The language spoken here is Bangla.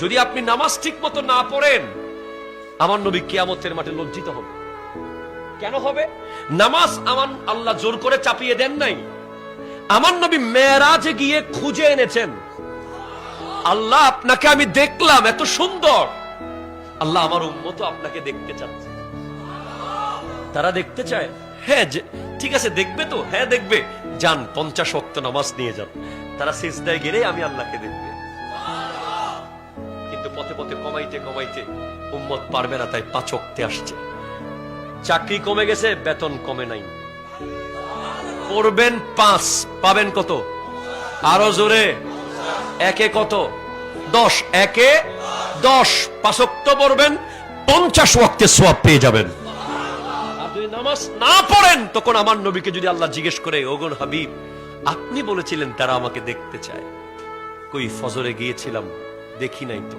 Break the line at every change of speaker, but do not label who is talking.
যদি আপনি নামাজ ঠিক মতো না পড়েন, আমার নবী কিয়ামতের মাঠে লজ্জিত হবে। কেন হবে? নামাজ আমার আল্লাহ জোর করে চাপিয়ে দেন নাই। আমার নবী মেয়েরাজে গিয়ে খুঁজে এনেছেন। আল্লাহ আপনাকে আমি দেখলাম, এত সুন্দর। আল্লাহ আমার উম্মত আপনাকে দেখতে চাচ্ছে। তারা দেখতে চায় হ্যাঁ ঠিক আছে, দেখবে তো? হ্যাঁ দেখবে। যান, পঞ্চাশ অক্ত নামাজ নিয়ে যান। তারা শেষ দেয় গেলে আমি আল্লাহকে দেখবে। পথে পথে কমাইতে কমাইতে উম্মত পারবে না, তাই পাঁচ অক্তে আসছে। চাকরি কমে গেছে, বেতন কমে নাই। পড়বেন পাঁচ, পাবেন কত? আরও জোরে। একে কত? দশ। একে দশ। পাঁচক্ত পড়বেন, পঞ্চাশ ওয়াক্তে সোয়াব পেয়ে যাবেন। নামাজ না পড়েন, তখন আমার নবীকে যদি আল্লাহ জিজ্ঞেস করে ওগন হাবিব, আপনি বলেছিলেন তারা আমাকে দেখতে চায়। কই ফজরে গিয়েছিলাম, দেখি নাই তো?